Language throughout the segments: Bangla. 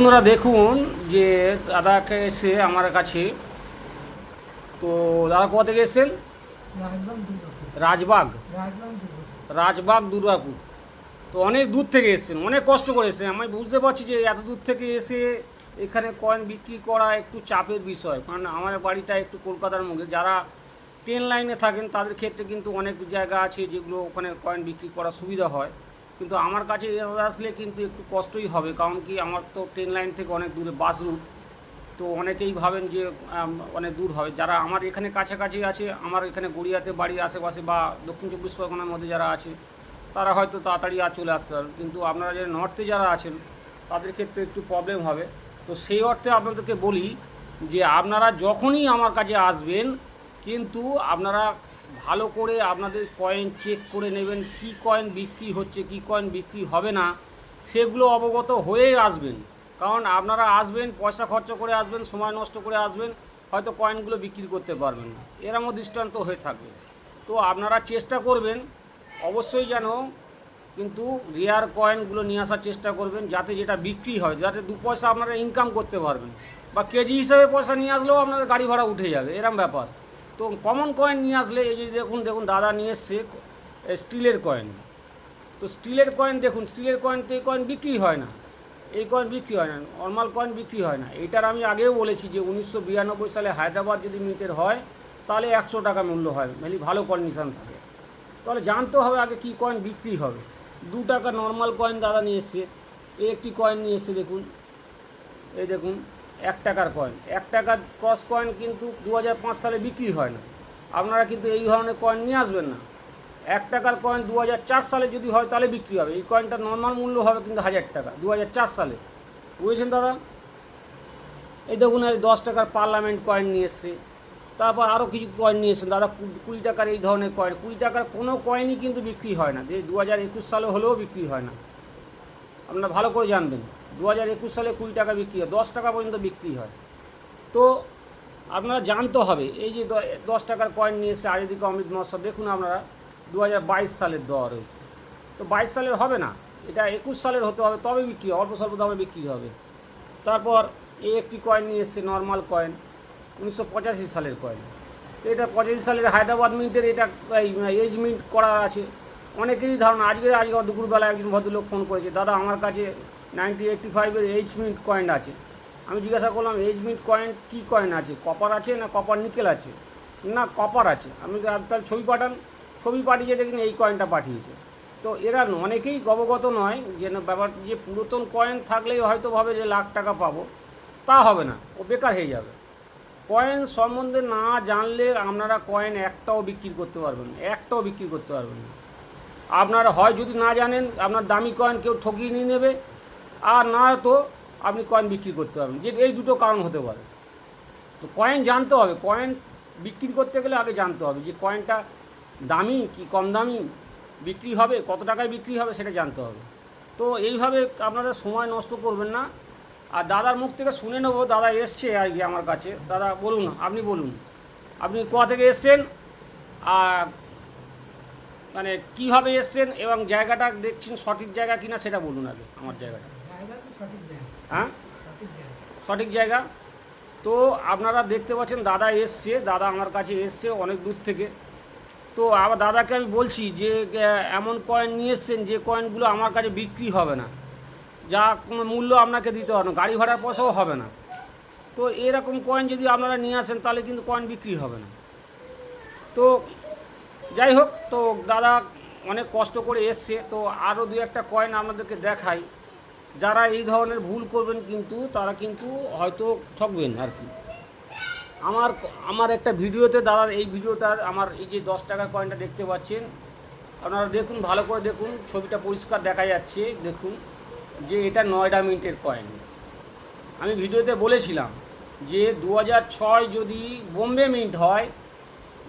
বন্ধুরা দেখুন যে দাদাকে এসে আমার কাছে। তো দাদা কোথা থেকে এসেছেন? রাজবাগ। রাজবাগ, দুর্গাপুর। তো অনেক দূর থেকে এসেছেন, অনেক কষ্ট করে এসেছেন। আমি বুঝতে পারছি যে এত দূর থেকে এসে এখানে কয়েন বিক্রি করা একটু চাপের বিষয়। কারণ আমার বাড়িটা একটু কলকাতার মধ্যে। যারা ট্রেন লাইনে থাকেন, তাদের ক্ষেত্রে কিন্তু অনেক জায়গা আছে যেগুলো ওখানে কয়েন বিক্রি করা সুবিধা হয়। কিন্তু আমার কাছে আসলে কিন্তু একটু কষ্টই হবে, কারণ কি আমার তো ট্রেন লাইন থেকে অনেক দূরে বাস রুট তো অনেকেই ভাবেন যে অনেক দূর হবে। যারা আমার এখানে কাছাকাছি আছে, আমার এখানে গড়িয়াতে বাড়ির আশেপাশে বা দক্ষিণ চব্বিশ পরগনার মধ্যে যারা আছে, তারা হয়তো তাড়াতাড়ি আর চলে আসতে পারবেন কিন্তু আপনারা যে নর্থে যারা আছেন, তাদের ক্ষেত্রে একটু প্রবলেম হবে। তো সেই অর্থে আপনাদেরকে বলি যে, আপনারা যখনই আমার কাছে আসবেন, কিন্তু আপনারা ভালো করে আপনাদের কয়েন চেক করে নেবেন, কি কয়েন বিক্রি হচ্ছে, কি কয়েন বিক্রি হবে না, সেগুলো অবগত হয়েই আসবেন। কারণ আপনারা আসবেন, পয়সা খরচ করে আসবেন, সময় নষ্ট করে আসবেন, হয়তো কয়েনগুলো বিক্রি করতে পারবেন না। এরমও দৃষ্টান্ত হয়ে থাকবে। তো আপনারা চেষ্টা করবেন, অবশ্যই যেন কিন্তু রেয়ার কয়েনগুলো নিয়ে আসার চেষ্টা করবেন, যাতে যেটা বিক্রি হয়, যাতে দু পয়সা আপনারা ইনকাম করতে পারবেন। বা কেজি হিসাবে পয়সা নিয়ে আসলেও আপনাদের গাড়ি ভাড়া উঠে যাবে, এরম ব্যাপার। তো কমন কয়েন নিয়ে আসলে এই যে দেখুন দেখুন, দাদা নিয়ে এসছে স্টিলের কয়েন তো স্টিলের কয়েন দেখুন, স্টিলের কয়েন তো এই কয়েন বিক্রি হয় না। এই কয়েন বিক্রি হয় না নর্মাল কয়েন বিক্রি হয় না। এটার আমি আগেও বলেছি যে উনিশশো বিরানব্বই সালে হায়দ্রাবাদ যদি মিন্টের হয়, তাহলে একশো টাকা মূল্য হয় ভেলি ভালো কন্ডিশন থাকে। তাহলে জানতে হবে আগে কী কয়েন বিক্রি হবে। দু টাকা নর্মাল কয়েন দাদা নিয়ে এসছে এই একটি কয়েন নিয়ে এসছে, দেখুন। এই দেখুন এক টাকার কয়েন এক টাকার ক্রস কয়েন কিন্তু দু হাজার পাঁচ সালে বিক্রি হয় না। আপনারা কিন্তু এই ধরনের কয়েন নিয়ে আসবেন না। এক টাকার কয়েন দু হাজার চার সালে যদি হয় তাহলে বিক্রি হবে। এই কয়েনটা নর্মাল মূল্য হবে কিন্তু হাজার টাকা দু হাজার চার সালে। বুঝেছেন দাদা? এই দেখুন, এই দশ টাকার পার্লামেন্ট কয়েন নিয়ে এসছে। তারপর আরও কিছু কয়েন নিয়ে এসেছেন দাদা, কুড়ি টাকার এই ধরনের কয়েন কুড়ি টাকার কোনো কয়েনই কিন্তু বিক্রি হয় না। যে দু হাজার একুশ সালে হলেও বিক্রি হয় না। আপনারা ভালো করে জানবেন। দু হাজার একুশ সালে কুড়ি টাকা বিক্রি হয়, দশ টাকা পর্যন্ত বিক্রি হয়। তো আপনারা জানতে হবে, এই যে দশ টাকার কয়েন নিয়ে এসে আজাদিকে অমৃত মহোৎসব, দেখুন আপনারা, দু হাজার বাইশ সালের দেওয়া রয়েছে তো বাইশ সালের হবে না, এটা একুশ সালের হতে হবে, তবে বিক্রি অল্প স্বল্প দামে বিক্রি হবে। তারপর এই একটি কয়েন নিয়ে এসছে নর্মাল কয়েন উনিশশো পঁচাশি সালের কয়েন তো এটা পঁচাশি সালের হায়দ্রাবাদ মিন্টের এটা এজ মিন্ট করা আছে। অনেকেরই ধারণা, আজকে আজকে দুপুরবেলা একজন ভদ্রলোক ফোন করেছে, দাদা, আমার কাছে নাইনটি এইটটি ফাইভের এইচ মিন্ট কয়েন আছে। আমি জিজ্ঞাসা করলাম এইচ মিন্ট কয়েন কী কয়েন আছে? কপার আছে না কপার নিকেল আছে? না কপার আছে। আমি তো আর তাহলে ছবি পাঠান। ছবি পাঠিয়ে দেখুন এই কয়েনটা পাঠিয়েছে। তো এরা অনেকেই অবগত নয় যে ব্যাপার যে পুরাতন কয়েন থাকলেই হয়তো ভাবে যে লাখ টাকা পাবো। তা হবে না, ও বেকার হয়ে যাবে। কয়েন সম্বন্ধে না জানলে আপনারা কয়েন একটাও বিক্রি করতে পারবেন না, একটাও বিক্রি করতে পারবেন না। আপনারা হয় যদি না জানেন, আপনার দামি কয়েন কেউ ঠকিয়ে নিয়ে নেবে আর না তো আপনি কয়েন বিক্রি করতে পারবেন। যে এই দুটো কারণ হতে পারে। তো কয়েন জানতে হবে। কয়েন বিক্রি করতে গেলে আগে জানতে হবে যে কয়েনটা দামি কি কম দামি, বিক্রি হবে, কত টাকায় বিক্রি হবে সেটা জানতে হবে। তো এইভাবে আপনারা সময় নষ্ট করবেন না। আর দাদার মুখ থেকে শুনে নেব। দাদা এসছে আর কি আমার কাছে। দাদা বলুন, আপনি বলুন। আপনি কোথা থেকে এসছেন? আর মানে কীভাবে এসছেন? এবং জায়গাটা দেখছেন সঠিক জায়গা কিনা সেটা বলুন আগে, আমার জায়গাটা জায়গা তো সঠিক জায়গা হ্যাঁ? সঠিক জায়গা। তো আপনারা দেখতে পাচ্ছেন দাদা এসছে দাদা আমার কাছে এসছে অনেক দূর থেকে। তো আবার দাদাকে আমি বলছি যে এমন কয়েন নিয়ে এসছেন যে কয়েনগুলো আমার কাছে বিক্রি হবে না। যা কোনো মূল্য আপনাকে দিতে হবে না গাড়ি ভাড়ার পয়সাও হবে না। তো এরকম কয়েন যদি আপনারা নিয়ে আসেন তাহলে কিন্তু কয়েন বিক্রি হবে না। তো যাই হোক তো দাদা অনেক কষ্ট করে এসছে। তো আরও দু একটা কয়েন আপনাদেরকে দেখাই। যারা এই ধরনের ভুল করবেন কিন্তু, তারা কিন্তু হয়তো ঠকবেন আর কি। আমার আমার একটা ভিডিওতে দাদার এই ভিডিওটার আমার এই যে দশ টাকার কয়েনটা দেখতে পাচ্ছেন, আপনারা দেখুন, ভালো করে দেখুন, ছবিটা পরিষ্কার দেখা যাচ্ছে, দেখুন, যে এটা নয়ডা মিনিটের কয়েন আমি ভিডিওতে বলেছিলাম যে দু ছয় যদি বোম্বে মিন্ট হয়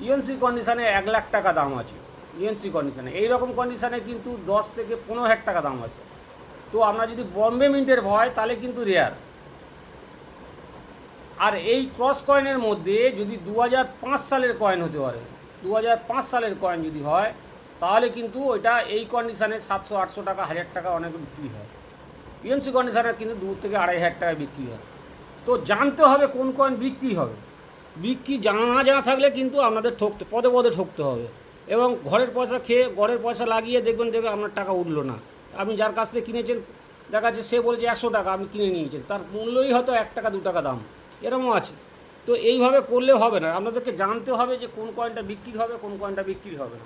ইউএনসি কন্ডিশানে এক লাখ টাকা দাম আছে। ইউএনসি কন্ডিশানে এইরকম কন্ডিশানে কিন্তু দশ থেকে পনেরো হাজার টাকা দাম আছে। তো আমরা যদি বম্বে মিন্টের হয় তাহলে কিন্তু রেয়ার আর এই ক্রস কয়েনের মধ্যে যদি দু হাজার পাঁচ সালের কয়েন হতে পারে দু হাজার পাঁচ সালের কয়েন যদি হয়, তাহলে কিন্তু ওইটা এই কন্ডিশানে সাতশো আটশো টাকা, হাজার টাকা অনেক বিক্রি হয়। ইএনসি কন্ডিশানে কিন্তু দু থেকে আড়াই হাজার টাকায় বিক্রি হয়। তো জানতে হবে কোন কয়েন বিক্রি হবে। বিক্রি জানা না জানা থাকলে কিন্তু আপনাদের ঠকতে, পদে পদে ঠকতে হবে। এবং ঘরের পয়সা খেয়ে, ঘরের পয়সা লাগিয়ে দেখবেন দেখবে আপনার টাকা উঠল না। আপনি যার কাছ থেকে কিনেছেন, দেখা যাচ্ছে সে বলেছে একশো টাকা আমি কিনে নিয়েছেন, তার মূল্যই হয়তো এক টাকা, দু টাকা দাম এরকমও আছে। তো এইভাবে করলে হবে না, আপনাদেরকে জানতে হবে যে কোন কয়েনটা বিক্রি হবে, কোন কয়েনটা বিক্রি হবে না।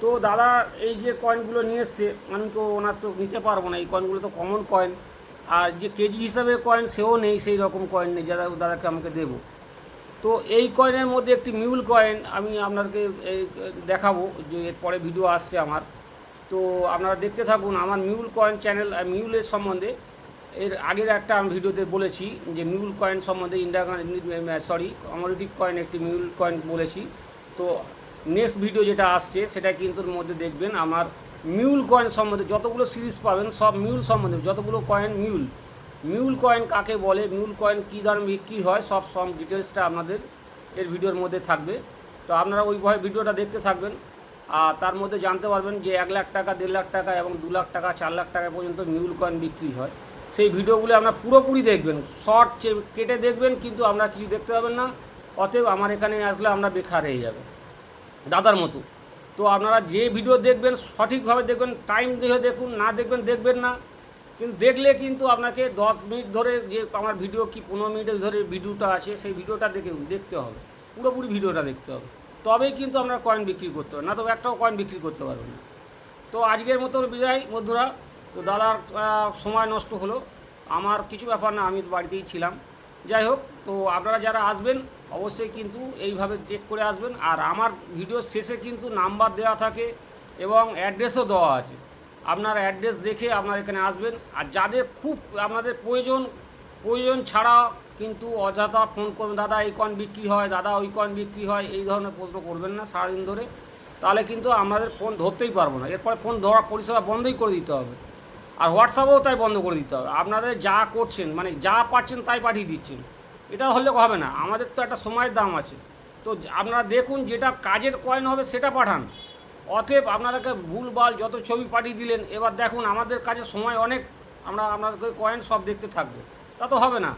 তো দাদা এই যে কয়েনগুলো নিয়ে এসছে, আমি তো ওনার তো নিতে পারব না, এই কয়েনগুলো তো কমন কয়েন আর যে কেজি হিসাবে কয়েন সেও নেই, সেই রকম কয়েন নেই, যারা দাদাকে আমাকে দেবো। তো এই কয়েনের মধ্যে একটি মিউল কয়েন আমি আপনাকে দেখাবো, যে এরপরে ভিডিও আসছে আমার। তো আপনারা দেখতে থাকুন, আমার মিউল কয়েন চ্যানেল মিউলের সম্বন্ধে। এর আগের একটা আমি ভিডিওতে বলেছি যে মিউল কয়েন সম্বন্ধে ইন্ডিয়া সরি কমোডিটিভ কয়েন একটি মিউল কয়েন বলেছি। তো নেক্সট ভিডিও যেটা আসছে, সেটা কিন্তু মধ্যে দেখবেন আমার মিউল কয়েন সম্বন্ধে যতগুলো সিরিজ পাবেন, সব মিউল সম্বন্ধে, যতগুলো কয়েন মিউল। মিউল কয়েন কাকে বলে, মিউল কয়েন কী দাম বিক্রি হয়, সব সব ডিটেলসটা আপনাদের এর ভিডিওর মধ্যে থাকবে। তো আপনারা ওইভাবে ভিডিওটা দেখতে থাকবেন। তার মধ্যে জানতে পারবেন যে এক লাখ টাকা, দেড় লাখ টাকা এবং দু লাখ টাকা, চার লাখ টাকা পর্যন্ত মিউল কয়েন বিক্রি হয়। সেই ভিডিওগুলো আপনারা পুরোপুরি দেখবেন। শর্ট কেটে দেখবেন, কিন্তু আপনারা কিছু দেখতে পাবেন না। অতএব আমার এখানে আসলে আমরা বেকার হয়ে যাবে। দাদার মতো। তো আপনারা যে ভিডিও দেখবেন, সঠিকভাবে দেখবেন, টাইম দেখে দেখুন, না দেখবেন দেখবেন না। কিন্তু দেখলে কিন্তু আপনাকে দশ মিনিট ধরে যে আমার ভিডিও কি পনেরো মিনিটের ধরে ভিডিওটা আছে, সেই ভিডিওটা দেখে দেখতে হবে। পুরোপুরি ভিডিওটা দেখতে হবে। তবেই কিন্তু আপনার কয়েন বিক্রি করতে হবে না তো একটাও কয়েন বিক্রি করতে পারবেন না। তো আজকের মতো বিদায় বন্ধুরা। তো দাদার সময় নষ্ট হলো। আমার কিছু ব্যাপার না, আমি বাড়িতেই ছিলাম। যাই হোক, তো আপনারা যারা আসবেন, অবশ্যই কিন্তু এইভাবে চেক করে আসবেন। আর আমার ভিডিও শেষে কিন্তু নাম্বার দেওয়া থাকে এবং অ্যাড্রেসও দেওয়া আছে। আপনার অ্যাড্রেস দেখে আপনার এখানে আসবেন। আর যাদের খুব আপনাদের প্রয়োজন প্রয়োজন ছাড়া কিন্তু অযথা ফোন করবেন। দাদা, এই কয়েন বিক্রি হয়, দাদা, ওই কয়েন বিক্রি হয়, এই ধরনের প্রশ্ন করবেন না সারাদিন ধরে। তাহলে কিন্তু আমাদের ফোন ধরতেই পারব না। এরপরে ফোন ধরা পরিষেবা বন্ধই করে দিতে হবে। আর হোয়াটসঅ্যাপেও তাই বন্ধ করে দিতে হবে। আপনাদের যা করছেন মানে যা পাচ্ছেন তাই পাঠিয়ে দিচ্ছেন। এটা হলে হবে না। আমাদের তো একটা সময়ের দাম আছে। তো আপনারা দেখুন যেটা কাজের কয়েন হবে সেটা পাঠান। অতএব আপনাদেরকে ভুলভাল যত ছবি পাঠিয়ে দিলেন, এবার দেখুন আমাদের কাছে সময় অনেক। আমরা, আপনাদেরকে কয়েন সব দেখতে থাকব। তা তো হবে না।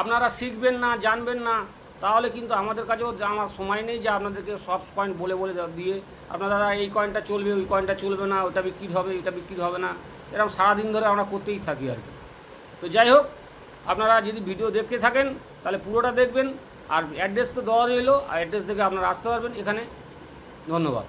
আপনারা শিখবেন না, জানবেন না, তাহলে কিন্তু আমাদের কাছেও আমার সময় নেই যে আপনাদেরকে সব কয়েন বলে বলে দিয়ে আপনারা এই কয়েনটা চলবে, ওই কয়েনটা চলবে না ওটা বিক্রি হবে এটা বিক্রি হবে না। এরকম সারাদিন ধরে আমরা করতেই থাকি আর কি। তো যাই হোক, আপনারা যদি ভিডিও দেখতে থাকেন, তাহলে পুরোটা দেখবেন। আর অ্যাড্রেস তো দেওয়া রইল, আর অ্যাড্রেস দেখে আপনারা আসতে পারবেন এখানে। ধন্যবাদ।